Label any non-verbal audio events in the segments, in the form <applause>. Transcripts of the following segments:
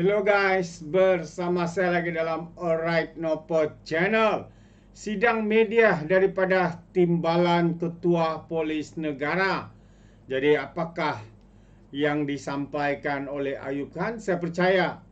Hello guys, bersama saya lagi dalam Alright Nopo Channel. Sidang media daripada Timbalan Ketua Polis Negara. Jadi apakah yang disampaikan oleh Ayub Khan? Saya percaya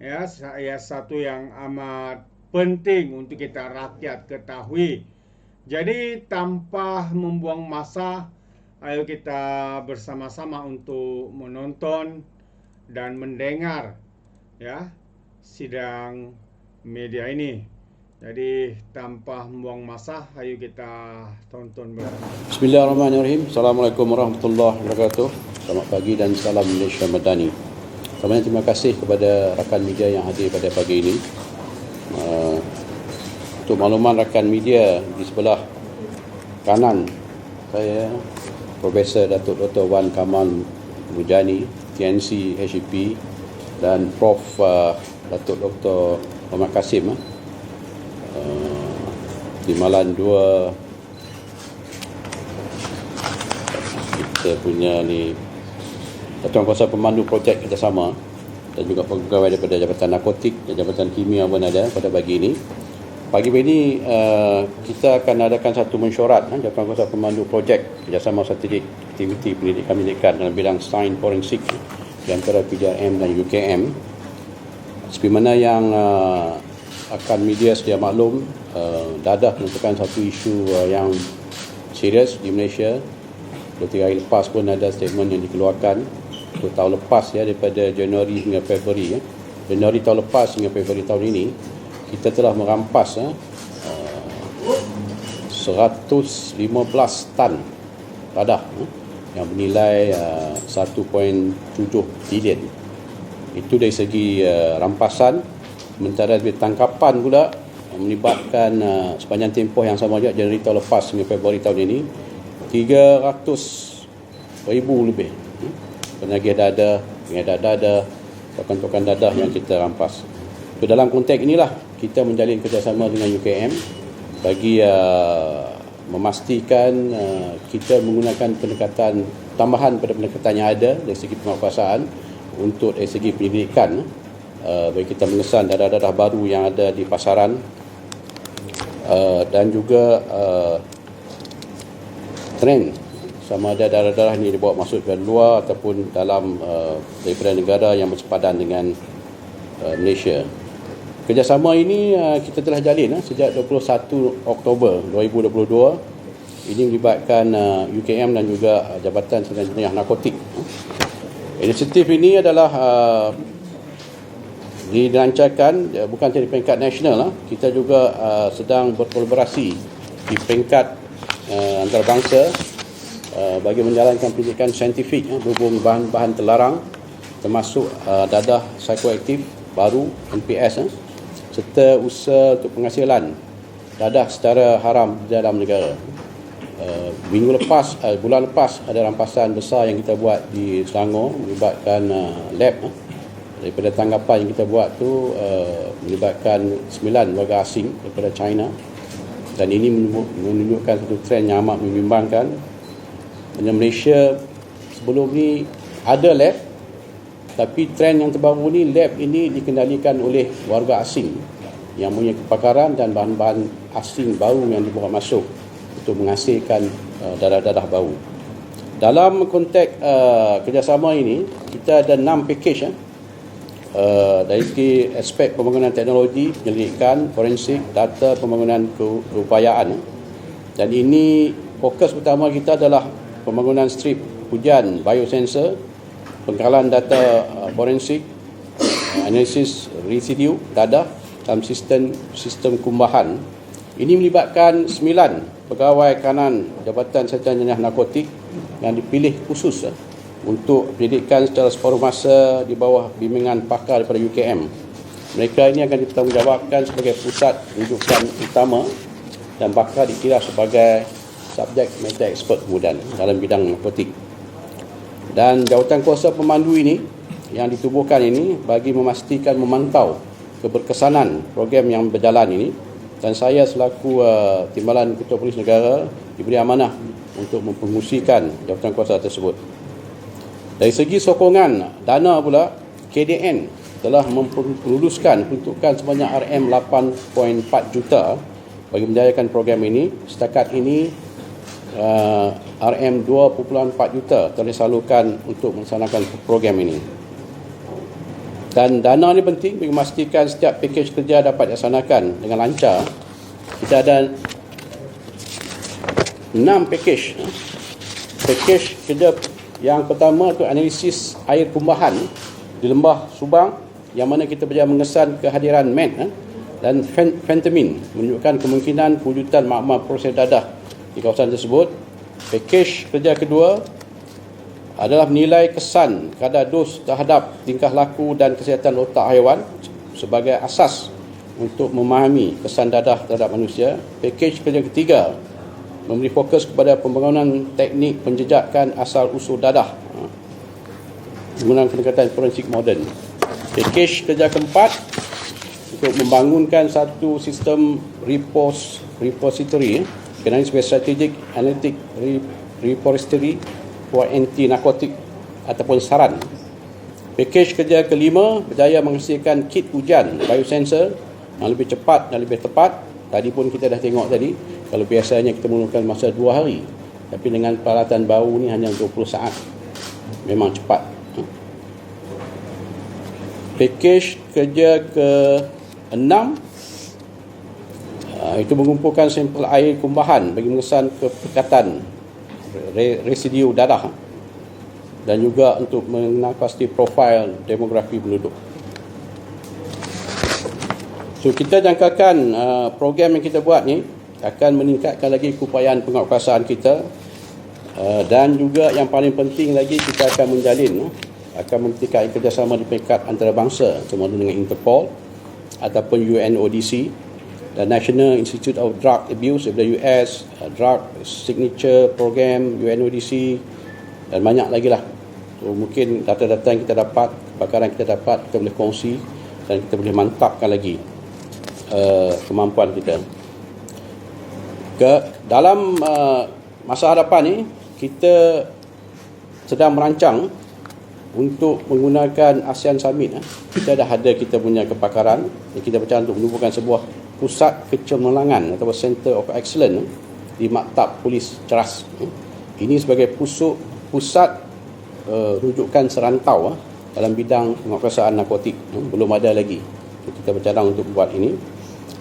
ya saya satu yang amat penting untuk kita rakyat ketahui. Jadi tanpa membuang masa, ayo kita bersama-sama untuk menonton dan mendengar ya sidang media ini. Jadi tanpa membuang masa, ayo kita tonton bersama. Bismillahirrahmanirrahim. Assalamualaikum warahmatullahi wabarakatuh. Selamat pagi dan salam Malaysia Madani. Sebenarnya terima kasih kepada rakan media yang hadir pada pagi ini. Uh, untuk makluman rakan media di sebelah kanan saya Profesor Datuk Dr. Wan Kamal Mujani, TNC HEP dan Prof uh, Datuk Dr. Muhammad Kasim uh, di Malan 2 kita punya ni Ketua Kuasa Pemandu Projek Kerjasama dan juga pegawai daripada Jabatan Narkotik dan Jabatan Kimia pun ada pada pagi ini. Pagi ini uh, kita akan adakan satu mesyuarat uh, Jabatan Kuasa Pemandu Projek Kerjasama Strategik Aktiviti Pendidikan-Pendidikan dalam bidang sains forensik di antara PJM dan UKM. Seperti mana yang uh, akan media sedia maklum, uh, Dadah menentukan satu isu uh, yang serius di Malaysia. Dua tiga hari lepas pun ada statement yang dikeluarkan untuk tahun lepas ya daripada Januari hingga Februari ya. Januari tahun lepas hingga Februari tahun ini kita telah merampas ya, uh, 115 tan dadah ya, yang bernilai uh, 1.7 bilion. Itu dari segi uh, rampasan sementara dari tangkapan pula uh, melibatkan uh, sepanjang tempoh yang sama juga Januari tahun lepas hingga Februari tahun ini 300 ribu lebih penagih dada, penagih dada, tokan-tokan dadah yang kita rampas. So, dalam konteks inilah kita menjalin kerjasama dengan UKM bagi uh, memastikan uh, kita menggunakan pendekatan tambahan pada pendekatan yang ada dari segi penguasaan untuk dari segi pendidikan uh, bagi kita mengesan dadah-dadah baru yang ada di pasaran uh, dan juga trend sama ada darah-darah ini dibawa masuk ke luar ataupun dalam daripada negara yang bersepadan dengan Malaysia. Kerjasama ini uh, kita telah jalin uh, sejak 21 Oktober 2022. Ini melibatkan uh, UKM dan juga Jabatan Jenayah Narkotik. Inisiatif ini adalah dilancarkan uh, bukan di peringkat nasional. Kita juga sedang berkolaborasi di peringkat uh, antarabangsa Uh, bagi menjalankan pendidikan saintifik berhubung bahan-bahan terlarang termasuk dadah psikoaktif baru NPS serta usaha untuk penghasilan dadah secara haram di dalam negara. Uh, minggu lepas, uh, bulan lepas ada rampasan besar yang kita buat di Selangor melibatkan uh, lab uh, daripada tanggapan yang kita buat tu uh, melibatkan 9 warga asing daripada China. Dan ini menunjukkan satu trend yang amat membimbangkan Malaysia sebelum ni ada lab tapi trend yang terbaru ni lab ini dikendalikan oleh warga asing yang punya kepakaran dan bahan-bahan asing baru yang dibawa masuk untuk menghasilkan uh, darah-darah baru. Dalam konteks uh, kerjasama ini, kita ada enam package eh. uh, dari segi aspek pembangunan teknologi, penyelidikan, forensik, data pembangunan keupayaan. Dan ini fokus utama kita adalah pembangunan strip hujan biosensor, pengkalan data uh, forensik, uh, analisis residu dadah dalam sistem sistem kumbahan. Ini melibatkan sembilan pegawai kanan Jabatan Setan Jenayah Narkotik yang dipilih khusus uh, untuk pendidikan secara separuh masa di bawah bimbingan pakar daripada UKM. Mereka ini akan ditanggungjawabkan sebagai pusat rujukan utama dan bakal dikira sebagai subjek matter expert kemudian dalam bidang narkotik. Dan jawatan kuasa pemandu ini yang ditubuhkan ini bagi memastikan memantau keberkesanan program yang berjalan ini dan saya selaku uh, timbalan ketua polis negara diberi amanah untuk mempengusikan jawatan kuasa tersebut. Dari segi sokongan dana pula KDN telah memperluluskan peruntukan sebanyak RM 8.4 juta bagi menjayakan program ini. Setakat ini uh, RM 2.4 juta telah disalurkan untuk melaksanakan program ini. Dan dana ini penting bagi memastikan setiap pakej kerja dapat dilaksanakan dengan lancar. Kita ada enam pakej. Pakej kerja yang pertama itu analisis air kumbahan di lembah Subang yang mana kita berjaya mengesan kehadiran MET eh, dan fentamin menunjukkan kemungkinan pewujudan makmal proses dadah di kawasan tersebut. Pakej kerja kedua adalah menilai kesan kadar dos terhadap tingkah laku dan kesihatan otak haiwan sebagai asas untuk memahami kesan dadah terhadap manusia. Pakej kerja ketiga memberi fokus kepada pembangunan teknik penjejakan asal usul dadah eh, menggunakan pendekatan forensik moden. Pakej kerja keempat untuk membangunkan satu sistem repos, repository kenali sebagai strategic analytic repository for anti narkotik ataupun saran. Pakej kerja kelima berjaya menghasilkan kit hujan biosensor yang lebih cepat dan lebih tepat. Tadi pun kita dah tengok tadi, kalau biasanya kita memerlukan masa dua hari, tapi dengan peralatan baru ni hanya 20 saat. Memang cepat Pakej kerja ke-6 uh, itu mengumpulkan sampel air kumbahan bagi mengesan kepekatan residu darah dan juga untuk mengenal pasti profil demografi penduduk. So kita jangkakan uh, program yang kita buat ni akan meningkatkan lagi keupayaan penguasaan kita uh, dan juga yang paling penting lagi kita akan menjalin akan mempertikaikan kerjasama di peringkat antarabangsa termasuk dengan Interpol ataupun UNODC dan National Institute of Drug Abuse daripada US, uh, Drug Signature Program, UNODC dan banyak lagi lah. So, mungkin data-data yang kita dapat, kebakaran kita dapat, kita boleh kongsi dan kita boleh mantapkan lagi uh, kemampuan kita. Ke dalam uh, masa hadapan ni, kita sedang merancang untuk menggunakan ASEAN Summit eh, kita dah ada kita punya kepakaran yang kita bercakap untuk menumbuhkan sebuah pusat kecemerlangan atau Center of Excellence eh, di Maktab Polis Ceras eh. ini sebagai pusuk pusat uh, rujukan serantau uh, dalam bidang penguasaan narkotik uh, belum ada lagi kita bercadang untuk buat ini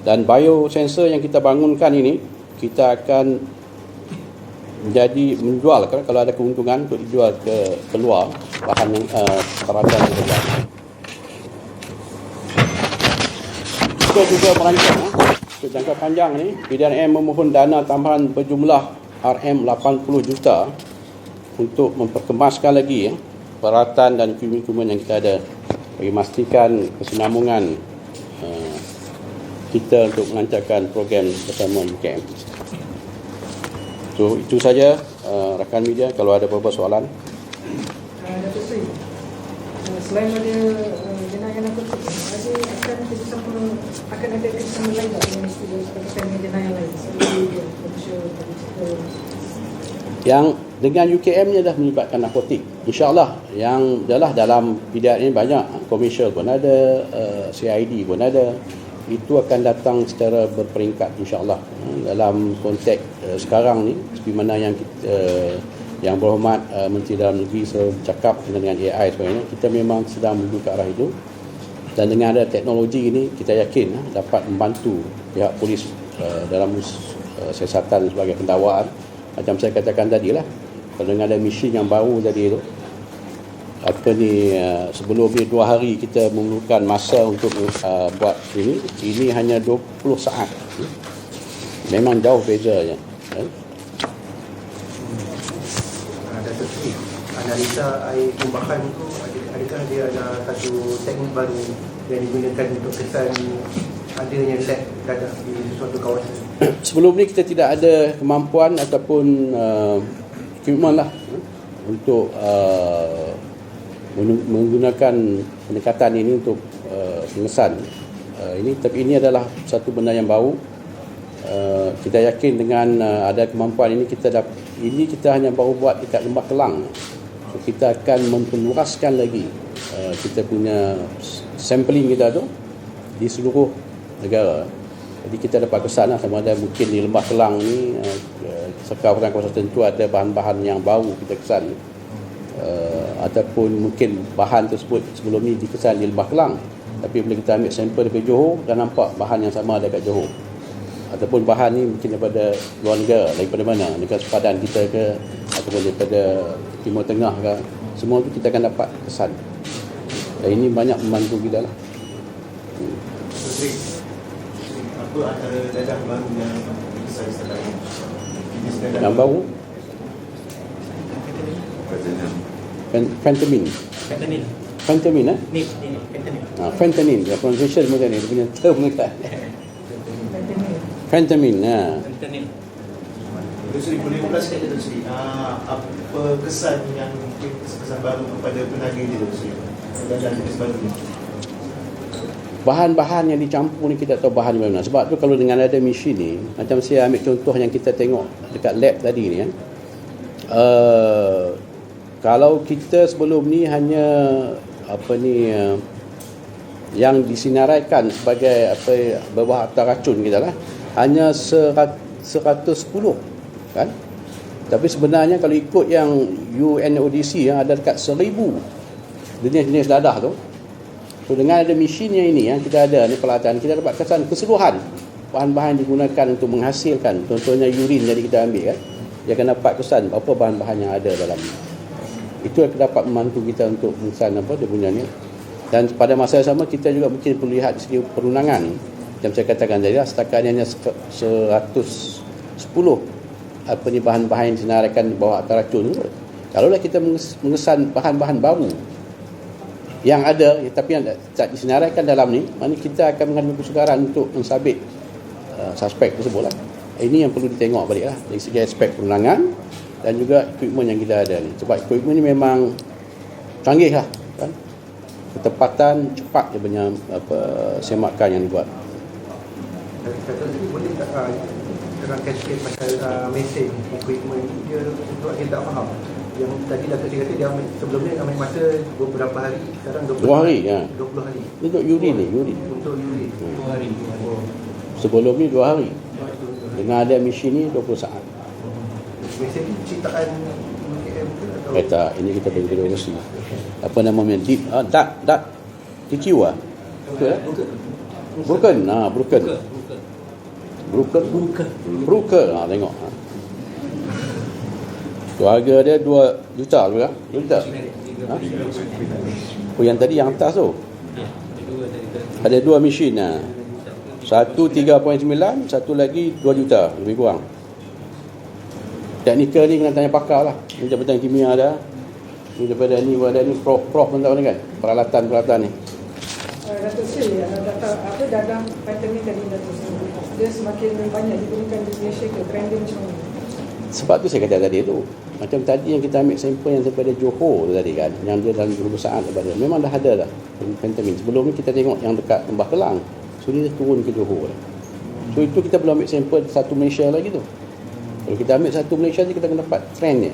dan biosensor yang kita bangunkan ini kita akan menjadi menjual kalau ada keuntungan untuk dijual ke keluar bahan uh, peralatan yang terbuat. Kita juga merancang uh, jangka panjang ni BDRM memohon dana tambahan berjumlah RM80 juta untuk memperkemaskan lagi uh, peralatan dan kumen-kumen yang kita ada bagi memastikan kesinambungan uh, kita untuk melancarkan program bersama UKM. So itu saja uh, rakan media kalau ada beberapa soalan. Uh, Datuk Sri, uh, selain ada jenayah narkotik, akan akan ada lain tak dengan istilah berkaitan dengan jenayah lain seperti komersial yang dengan UKM nya dah melibatkan narkotik. InsyaAllah yang adalah dalam bidang ini banyak. Komersial pun ada, uh, CID pun ada, itu akan datang secara berperingkat insyaallah. Dalam konteks uh, sekarang ni seperti mana yang kita, uh, yang berhormat uh, Menteri Dalam Negeri bercakap dengan AI sebagainya kita memang sedang menuju ke arah itu dan dengan ada teknologi ini kita yakin uh, dapat membantu pihak polis uh, dalam uh, siasatan sebagai pendakwaan macam saya katakan tadi lah kalau dengan ada mesin yang baru tadi itu apa ni uh, sebelum ni dua hari kita memerlukan masa untuk buat ini ini hanya 20 saat memang jauh bezanya ya. Analisa air kumbahan itu adakah dia ada satu teknik baru yang digunakan untuk kesan adanya lab dadah di suatu kawasan? Sebelum ni kita tidak ada kemampuan ataupun uh, equipment lah untuk uh, menggunakan pendekatan ini untuk uh, pengesan. Uh, ini tapi ini adalah satu benda yang baru. Uh, kita yakin dengan uh, ada kemampuan ini kita dapat ini kita hanya baru buat dekat lembah kelang kita akan memperluaskan lagi uh, kita punya sampling kita tu di seluruh negara. Jadi kita dapat kesan lah sama ada mungkin di Lembah Kelang ni uh, sekarang kawasan tertentu ada bahan-bahan yang baru kita kesan uh, ataupun mungkin bahan tersebut sebelum ni dikesan di Lembah Kelang tapi bila kita ambil sampel daripada Johor dah nampak bahan yang sama ada kat Johor. Ataupun bahan ni mungkin daripada luar negara daripada mana? Negara sepadan kita ke? Ataupun daripada Timur Tengah ke semua tu kita akan dapat kesan dan ini banyak membantu kita lah apa antara dadah baru yang yang baru Fen- fentanyl Fentanyl. fentanyl eh Ni, ni, fentanyl. ha, fentanyl dia pronunciation macam ni dia punya term kan <laughs> Fentanyl. fentanyl ha. Fentanyl. Datuk Seri, boleh ulas sikit Datuk Seri, ah, apa kesan yang mungkin kesan baru kepada penaga dia Datuk Seri? Dadah jenis baru ni. bahan-bahan yang dicampur ni kita tahu bahan mana sebab tu kalau dengan ada mesin ni macam saya ambil contoh yang kita tengok dekat lab tadi ni kan uh, kalau kita sebelum ni hanya apa ni uh, yang disinaraikan sebagai apa berbah atau racun kita lah hanya serat- 110 kan tapi sebenarnya kalau ikut yang UNODC yang ada dekat 1000 jenis-jenis dadah tu So dengan ada mesin yang ini yang kita ada ni peralatan kita dapat kesan keseluruhan bahan-bahan digunakan untuk menghasilkan contohnya urin jadi kita ambil kan dia akan dapat kesan apa bahan-bahan yang ada dalam. Itu yang dapat membantu kita untuk mengesan apa dia punya ni. Dan pada masa yang sama kita juga mungkin perlu lihat segi perundangan. Macam saya katakan tadi lah, setakat ni hanya sek- 110 apa ni bahan-bahan yang disenaraikan di bawah atas racun tu. Kalaulah kita menges- mengesan bahan-bahan baru yang ada ya, tapi yang tak disenaraikan dalam ni mana kita akan mengambil kesukaran untuk mensabit uh, suspek tersebut lah. Ini yang perlu ditengok balik lah dari segi aspek perundangan dan juga equipment yang kita ada ni. Sebab equipment ni memang canggih lah kan? Ketepatan cepat dia punya apa semakan yang dibuat. Seri boleh tak terangkan sikit pasal uh, mesin equipment dia untuk kita tak faham yang tadi Datuk Seri kata dia ambil sebelum ni ambil masa beberapa hari sekarang 20 Dua hari, ya. 20 hari untuk urin ni urin untuk urin Dua hari. oh. sebelum ni dua hari dengan ada mesin ni 20 saat mesin ni ciptaan atau Eh tak, ini kita pergi kedua mesti. Apa namanya? Deep, ah, dark, dark. Ah. Betul? Broken. Ah, broken. Broken. Buka. Broken. Ah, tengok. Ah. Tu harga dia 2 juta juga. 2 juta. Ha? Oh, yang tadi yang atas tu. Ya. Ada dua mesin ah. Satu 3.9, satu lagi 2 juta lebih kurang. Teknikal ni kena tanya pakar lah. Ni jabatan kimia ada. Ni daripada ni ada ni prof prof pun tahu ni kan. Peralatan-peralatan ni. Uh, Datuk Sri, uh, data, apa dalam fentanyl tadi Datuk Sri, dia semakin banyak digunakan di Malaysia ke trending macam mana? Sebab tu saya kata tadi tu. Macam tadi yang kita ambil sampel yang daripada Johor tu tadi kan. Yang dia dalam perusahaan daripada. Memang dah ada dah. Fentanyl. Sebelum ni kita tengok yang dekat Lembah Kelang. So dia turun ke Johor dah. So itu kita belum ambil sampel satu Malaysia lagi tu. Kalau kita ambil satu Malaysia je kita akan dapat trendnya.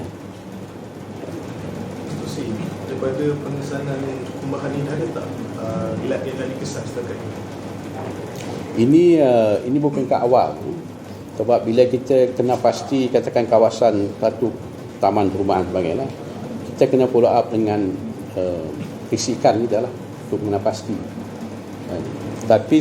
Datuk Seri, daripada pengesanan kumbahan ini ada tak uh, lab yang dah dikesan setakat ini? Ini uh, ini bukan ke awal. Sebab bila kita kena pasti katakan kawasan satu taman perumahan sebagainya, kita kena follow up dengan uh, fisikan kita lah untuk kena pasti. Uh, tapi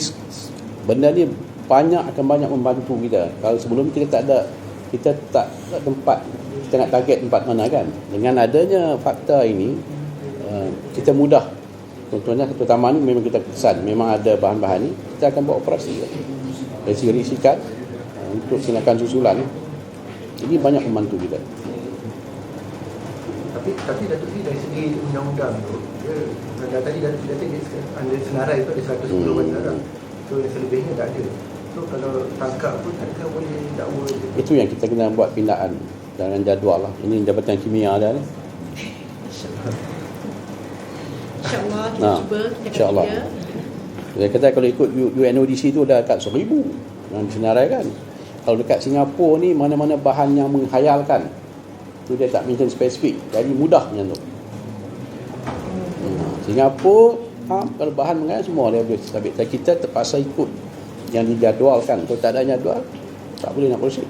benda ni banyak akan banyak membantu kita. Kalau sebelum kita tak ada kita tak tak tempat kita nak target tempat mana kan. Dengan adanya fakta ini uh, kita mudah Contohnya satu taman ni memang kita kesan Memang ada bahan-bahan ni Kita akan buat operasi. Dari segi risikan uh, Untuk silakan susulan. Ini banyak membantu kita. Tapi tapi Datuk Seri dari segi undang-undang tu dia dah tadi Datuk Seri kata dia ada senarai tu ada 110 Hmm. sekarang so yang selebihnya tak ada. So kalau tangkap pun takkan boleh dakwa Itu yang kita kena buat pindaan. Dalam jadual lah. Ini Jabatan Kimia ada ni. InsyaAllah. Kita Ah, cuba. Kita akan insyaAllah. cuba. Dia kata kalau ikut UNODC tu dah kat 1000 Yang disenarai kan Kalau dekat Singapura ni Mana-mana bahan yang menghayalkan Tu dia tak mention spesifik Jadi mudah macam tu Hmm, Singapura up, kalau bahan mengalir semua dia boleh sabit. Dan kita terpaksa ikut yang dijadualkan. Kalau tak ada jadual, tak boleh nak proses.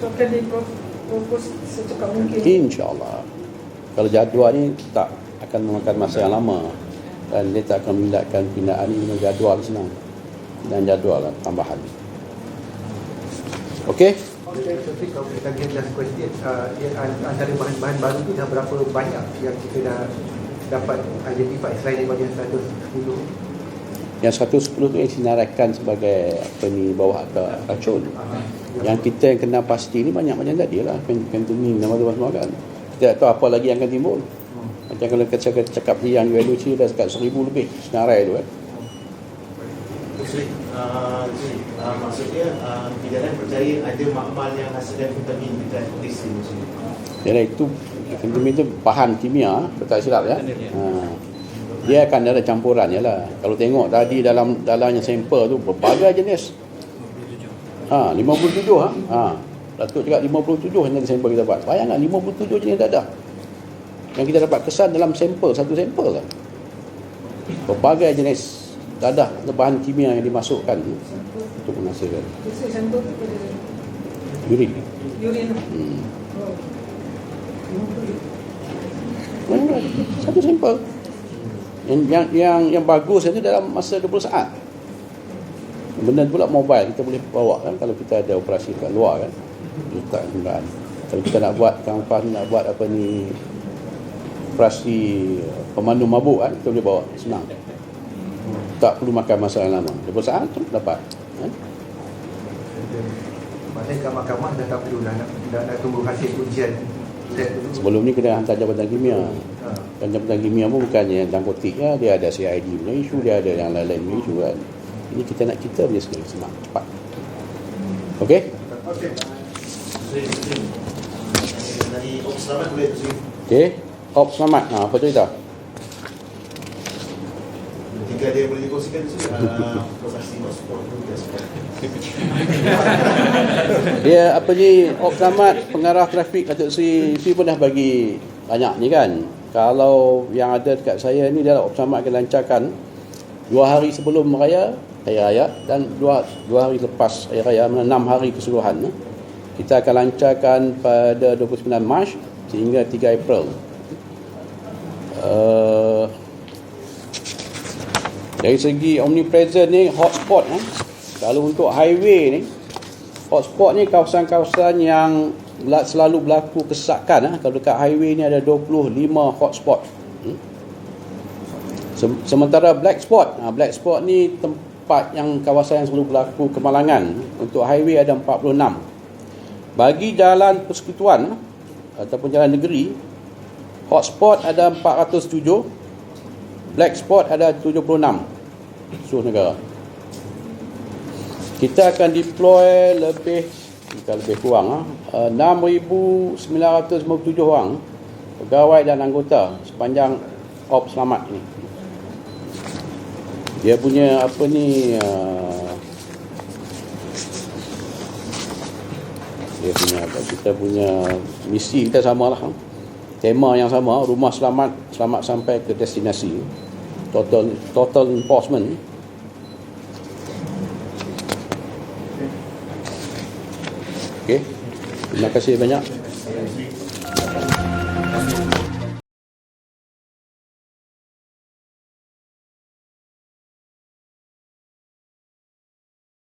So akan dipropos secepat mungkin. InsyaAllah. Kalau jadual ni tak akan memakan masa yang lama. Dan dia tak akan memindahkan pindaan ini dengan jadual senang. Dan jadual lah, tambahan. Okey? Okay, tapi kalau kita last question, uh, antara bahan-bahan baru tu dah berapa banyak yang kita dah dapat identify selain daripada yang 110 Yang 110 tu yang sinarakan sebagai apa ni bawa ke racun. uh, Yang kita yang kena pasti ni banyak macam tadi lah. Pen- Fentanyl nama tu semua kan. Kita tak tahu apa lagi yang akan timbul. Macam kalau kita cakap, cakap yang UNOC dah sekat seribu lebih senarai tu kan. Uh, uh, maksudnya uh, Bidaran percaya ada makmal yang hasilkan vitamin dekat ni maksudnya. Jadi itu fentanyl tu bahan kimia, betul tak silap ya. Ha. Dia akan ada campuran je lah. Kalau tengok tadi dalam dalamnya sampel tu berbagai jenis. Ha, 57 ha. Ha. Datuk cakap 57 yang sampel kita dapat. Bayangkan 57 jenis dadah. Yang kita dapat kesan dalam sampel, satu sampel lah. Berbagai jenis dadah atau bahan kimia yang dimasukkan untuk menghasilkan tu urin. urin. Hmm. 50. Banyak. Satu sampel. Yang yang yang, yang bagus itu dalam masa 20 saat. Benda tu pula mobile kita boleh bawa kan kalau kita ada operasi kat luar kan. Letak kenderaan. Kalau kita nak buat Fah nak buat apa ni operasi pemandu mabuk kan kita boleh bawa senang. Tak perlu makan masa yang lama. 20 saat tu dapat. Kan? Maksudnya kat mahkamah dah tak perlu dah nak, dah nak tunggu hasil ujian. Sebelum ni kena hantar jabatan kimia. Ha. Dan jabatan kimia pun bukannya narkotik ya, dia ada CID punya isu, dia ada yang lain-lain punya isu kan. Ini kita nak kita punya sekali senang, cepat. Okey? Okey. Zul, Zul. Dari selamat boleh Zul. Okey. Op selamat. Ha, apa cerita? Jika ada yang boleh dikongsikan uh, tu dia support. <laughs> Dia apa ni Op selamat pengarah trafik Datuk Sri Sri pun dah bagi banyak ni kan. Kalau yang ada dekat saya ni dia Op selamat akan lancarkan dua hari sebelum raya Hari Raya dan dua, dua hari lepas Hari Raya, enam hari keseluruhan. eh. Kita akan lancarkan pada 29 Mac sehingga 3 April. Uh, dari segi omnipresent ni hotspot eh. Kalau untuk highway ni hotspot ni kawasan-kawasan yang selalu berlaku kesakan eh. Kalau dekat highway ni ada 25 hotspot. Hmm. Sem- Sementara black spot, ha, black spot ni tempat yang kawasan yang selalu berlaku kemalangan. Untuk highway ada 46. Bagi jalan persekutuan eh, ataupun jalan negeri, hotspot ada 407, black spot ada 76 seluruh negara. Kita akan deploy lebih kita lebih kurang ah, eh, 6,957 orang pegawai dan anggota sepanjang op selamat ni. Dia punya apa ni uh, dia punya apa kita punya misi kita samalah. Tema yang sama, rumah selamat selamat sampai ke destinasi. Total total enforcement. Okey. Terima kasih banyak.